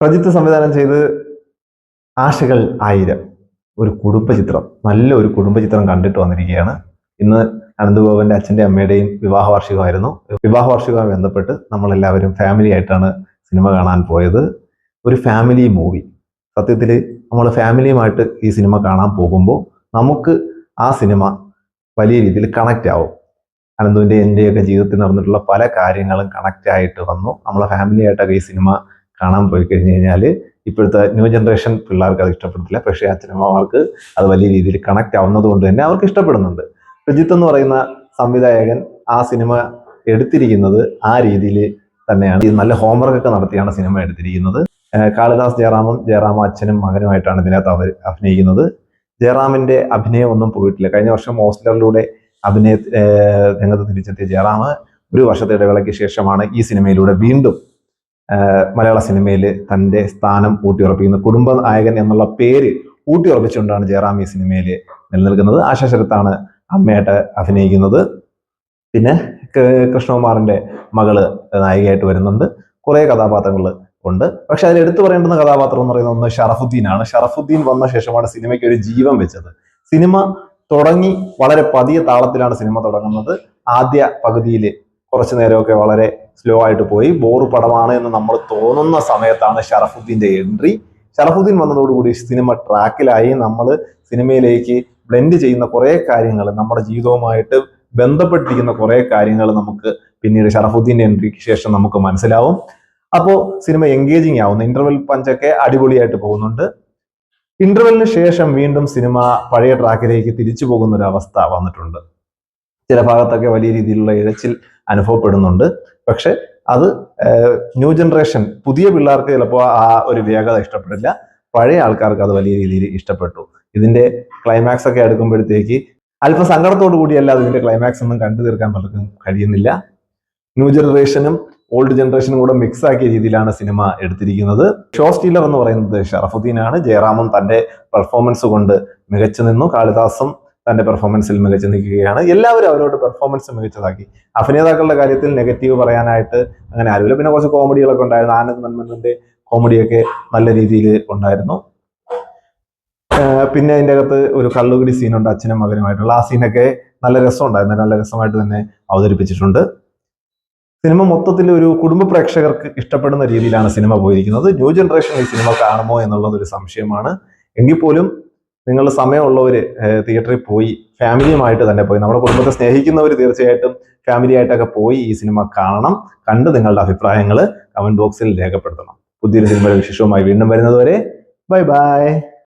പ്രജിത്ത് സംവിധാനം ചെയ്ത് ആശകൾ ആയിരം. ഒരു കുടുംബചിത്രം നല്ല ഒരു കുടുംബചിത്രം കണ്ടിട്ട് വന്നിരിക്കുകയാണ്. ഇന്ന് അനന്തഗോപന്റെ അച്ഛന്റെ അമ്മയുടെയും വിവാഹ വാർഷികമായിരുന്നു വിവാഹ വാർഷികവുമായി ബന്ധപ്പെട്ട് നമ്മളെല്ലാവരും ഫാമിലി ആയിട്ടാണ് സിനിമ കാണാൻ പോയത്. ഒരു ഫാമിലി മൂവി സത്യത്തിൽ നമ്മൾ ഫാമിലിയുമായിട്ട് ഈ സിനിമ കാണാൻ പോകുമ്പോൾ നമുക്ക് ആ സിനിമ വലിയ രീതിയിൽ കണക്റ്റ് ആവും. അനന്തുവിന്റെ എന്റെയൊക്കെ ജീവിതത്തിൽ നടന്നിട്ടുള്ള പല കാര്യങ്ങളും കണക്റ്റ് ആയിട്ട് വന്നു. നമ്മളെ ഫാമിലി ആയിട്ടൊക്കെ ഈ സിനിമ കാണാൻ പോയി കഴിഞ്ഞ് കഴിഞ്ഞാൽ ഇപ്പോഴത്തെ ന്യൂ ജനറേഷൻ പിള്ളേർക്ക് അത് ഇഷ്ടപ്പെടത്തില്ല പക്ഷേ അച്ഛനമ്മമാർക്ക് അത് വലിയ രീതിയിൽ കണക്ട് ആവുന്നത് കൊണ്ട് തന്നെ അവർക്ക് ഇഷ്ടപ്പെടുന്നുണ്ട്. രജിത്ത് എന്ന് പറയുന്ന സംവിധായകൻ ആ സിനിമ എടുത്തിരിക്കുന്നത് ആ രീതിയിൽ തന്നെയാണ്. ഈ നല്ല ഹോംവർക്ക് ഒക്കെ നടത്തിയാണ് സിനിമ എടുത്തിരിക്കുന്നത്. കാളിദാസ് ജയറാമും ജയറാമും അച്ഛനും മകനുമായിട്ടാണ് ഇതിനകത്ത് അവർ അഭിനയിക്കുന്നത്. ജയറാമിന്റെ അഭിനയം ഒന്നും പോയിട്ടില്ല. കഴിഞ്ഞ വർഷം ഓസ്ലറിലൂടെ അഭിനയ രംഗത്ത് തിരിച്ചെത്തിയ ജയറാം ഒരു വർഷത്തെ ഇടവേളയ്ക്ക് ശേഷമാണ് ഈ സിനിമയിലൂടെ വീണ്ടും മലയാള സിനിമയിൽ തന്റെ സ്ഥാനം ഊട്ടിയുറപ്പിക്കുന്നത് കുടുംബ നായകൻ എന്നുള്ള പേര് ഊട്ടിയുറപ്പിച്ചുകൊണ്ടാണ് ജയറാം ഈ സിനിമയിൽ നിലനിൽക്കുന്നത്. ആശാശരത്താണ് അമ്മയായിട്ട് അഭിനയിക്കുന്നത്. പിന്നെ കൃഷ്ണകുമാറിന്റെ മകൾ നായികയായിട്ട് വരുന്നുണ്ട്. കുറേ കഥാപാത്രങ്ങൾ ഉണ്ട്. പക്ഷെ അതിൽ എടുത്തു പറയേണ്ടുന്ന കഥാപാത്രം എന്ന് പറയുന്നത് ഒന്ന് ഷറഫുദ്ദീനാണ്. ഷറഫുദ്ദീൻ വന്ന ശേഷമാണ് സിനിമയ്ക്ക് ഒരു ജീവൻ വെച്ചത്. സിനിമ തുടങ്ങി വളരെ പതിയ താളത്തിലാണ് സിനിമ തുടങ്ങുന്നത്. ആദ്യ പകുതിയിൽ കുറച്ചു നേരമൊക്കെ വളരെ സ്ലോ ആയിട്ട് പോയി. ബോറ് പടമാണ് എന്ന് നമ്മൾ തോന്നുന്ന സമയത്താണ് ഷറഫുദ്ദീന്റെ എൻട്രി. ഷറഫുദ്ദീൻ വന്നതോടുകൂടി സിനിമ ട്രാക്കിലായി. നമ്മൾ സിനിമയിലേക്ക് ബ്ലെൻഡ് ചെയ്യുന്ന കുറേ കാര്യങ്ങൾ നമ്മുടെ ജീവിതവുമായിട്ട് ബന്ധപ്പെട്ടിരിക്കുന്ന കുറേ കാര്യങ്ങൾ നമുക്ക് പിന്നീട് ഷറഫുദ്ദീന്റെ എൻട്രിക്ക് ശേഷം നമുക്ക് മനസ്സിലാവും. അപ്പോൾ സിനിമ എൻഗേജിങ് ആവുന്നു. ഇന്റർവെൽ പഞ്ചൊക്കെ അടിപൊളിയായിട്ട് പോകുന്നുണ്ട്. ഇന്റർവെല്ലിന് ശേഷം വീണ്ടും സിനിമ പഴയ ട്രാക്കിലേക്ക് തിരിച്ചു പോകുന്ന ഒരു അവസ്ഥ വന്നിട്ടുണ്ട്. ചില ഭാഗത്തൊക്കെ വലിയ രീതിയിലുള്ള ഇഴച്ചിൽ അനുഭവപ്പെടുന്നുണ്ട്. പക്ഷെ അത് ന്യൂ ജനറേഷൻ പുതിയ പിള്ളേർക്ക് ചിലപ്പോൾ ആ ഒരു വേഗത ഇഷ്ടപ്പെടില്ല. പഴയ ആൾക്കാർക്ക് അത് വലിയ രീതിയിൽ ഇഷ്ടപ്പെട്ടു. ഇതിന്റെ ക്ലൈമാക്സ് ഒക്കെ എടുക്കുമ്പോഴത്തേക്ക് അല്പം സങ്കടത്തോടു കൂടിയല്ല ഇതിന്റെ ക്ലൈമാക്സ് ഒന്നും കണ്ടു തീർക്കാൻ പലർക്കും കഴിയുന്നില്ല. ന്യൂ ജനറേഷനും ഓൾഡ് ജനറേഷനും കൂടെ മിക്സ് ആക്കിയ രീതിയിലാണ് സിനിമ എടുത്തിരിക്കുന്നത്. ഷോ സ്റ്റീലർ എന്ന് പറയുന്നത് ഷറഫുദ്ദീൻ ആണ് ജയറാമും തന്റെ പെർഫോമൻസ് കൊണ്ട് മികച്ചു നിന്നു. കാളിദാസും തന്റെ പെർഫോമൻസിൽ മികച്ചു നിൽക്കുകയാണ്. എല്ലാവരും അവരോട് പെർഫോമൻസ് മികച്ചതാക്കി. അഭിനേതാക്കളുടെ കാര്യത്തിൽ നെഗറ്റീവ് പറയാനായിട്ട് അങ്ങനെ ആരുമില്ല പിന്നെ കുറച്ച് കോമഡികളൊക്കെ ഉണ്ടായിരുന്നു. ആനന്ദ് മന്മന്റെ കോമഡിയൊക്കെ നല്ല രീതിയിൽ ഉണ്ടായിരുന്നു. പിന്നെ അതിന്റെ അകത്ത് ഒരു കള്ളുകുടി സീനുണ്ട് അച്ഛനും മകനുമായിട്ടുള്ള. ആ സീനൊക്കെ നല്ല രസമുണ്ടായിരുന്നു. നല്ല രസമായിട്ട് തന്നെ അവതരിപ്പിച്ചിട്ടുണ്ട്. സിനിമ മൊത്തത്തിൽ ഒരു കുടുംബ പ്രേക്ഷകർക്ക് ഇഷ്ടപ്പെടുന്ന രീതിയിലാണ് സിനിമ പോയിരിക്കുന്നത്. ന്യൂ ജനറേഷൻ ഈ സിനിമ കാണുമോ എന്നുള്ളത് ഒരു സംശയമാണ്. എങ്കിൽ പോലും നിങ്ങൾ സമയമുള്ളവർ തിയേറ്ററിൽ പോയി ഫാമിലിയുമായിട്ട് തന്നെ പോയി നമ്മുടെ കുടുംബത്തെ സ്നേഹിക്കുന്നവർ തീർച്ചയായിട്ടും ഫാമിലിയായിട്ടൊക്കെ പോയി ഈ സിനിമ കാണണം കണ്ട് നിങ്ങളുടെ അഭിപ്രായങ്ങൾ കമന്റ് ബോക്സിൽ രേഖപ്പെടുത്തണം. പുതിയൊരു സിനിമയുടെ വിശേഷവുമായി വീണ്ടും വരുന്നതുവരെ ബൈ ബൈ.